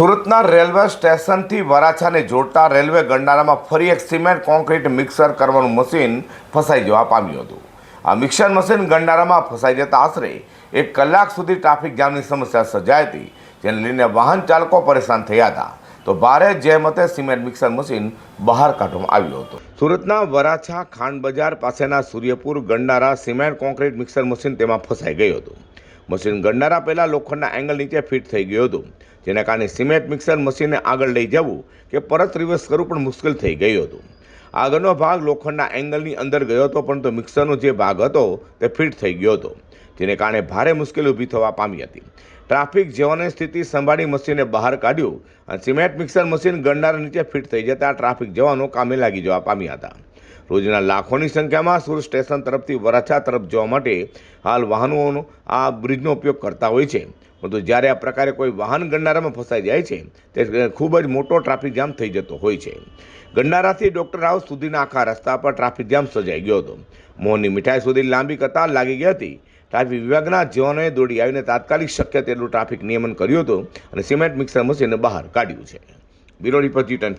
સુરતના રેલવે સ્ટેશનથી વરાછાને જોડતા રેલવે ગંડારામાં ફરી એક સિમેન્ટ કોન્ક્રીટ મિક્સર કરવાનું મશીન ફસાઈ જવા પામ્યું હતું. આ મિક્સર મશીન ગંડારામાં ફસાઈ જતા આશરે એક કલાક સુધી ટ્રાફિક જામની સમસ્યા સર્જાઈ હતી, જેને લઈને વાહન ચાલકો પરેશાન થયા હતા. તો ભારે જહેમતે સિમેન્ટ મિક્સર મશીન બહાર કાઢવામાં આવ્યું હતું. સુરતના વરાછા ખાંડ બજાર પાસેના સૂર્યપુર ગંડારા સિમેન્ટ કોન્ક્રીટ મિક્સર મશીન તેમાં ફસાઈ ગયું હતું. મશીન ગંડારા પહેલાં લોખંડના એંગલ નીચે ફિટ થઈ ગયું હતું. જેના કારણે સિમેન્ટ મિક્સર મશીનને આગળ લઈ જવું કે પરત રિવર્સ કરવું પણ મુશ્કેલ થઈ ગયું હતું. આગળનો ભાગ લોખંડના એંગલની અંદર ગયો હતો, પરંતુ મિક્સરનો જે ભાગ હતો તે ફિટ થઈ ગયો હતો, જેને કારણે ભારે મુશ્કેલી ઊભી થવા પામી હતી. ટ્રાફિક જવાની સ્થિતિ સંભાળી મશીને બહાર કાઢ્યું અને સિમેન્ટ મિક્સર મશીન ગણનાર નીચે ફિટ થઈ જતાં ટ્રાફિક જવાનો કામે લાગી જવા પામ્યા હતા. રોજના લાખોની સંખ્યામાં સુરત સ્ટેશન તરફથી વરાછા તરફ જવા માટે હાલ વાહનોનો આ બ્રિજનો ઉપયોગ કરતા હોય છે. પરંતુ જ્યારે આ પ્રકારે કોઈ વાહન ગંડારામાં ફસાઈ જાય છે, તે ખૂબ જ મોટો ટ્રાફિક જામ થઈ જતો હોય છે. ગંડારાથી ડૉક્ટર હાઉસ સુધીના આખા રસ્તા પર ટ્રાફિક જામ સર્જાઈ ગયો હતો. મોહનની મીઠાઈ સુધી લાંબી કતાર લાગી ગઈ હતી. ટ્રાફિક વિભાગના જવાનોએ દોડી આવીને તાત્કાલિક શક્ય તેટલું ટ્રાફિક નિયમન કર્યું હતું અને સિમેન્ટ મિક્સર મશીનને બહાર કાઢ્યું છે. બ્યુરો રિપોર્ટ જી ટેન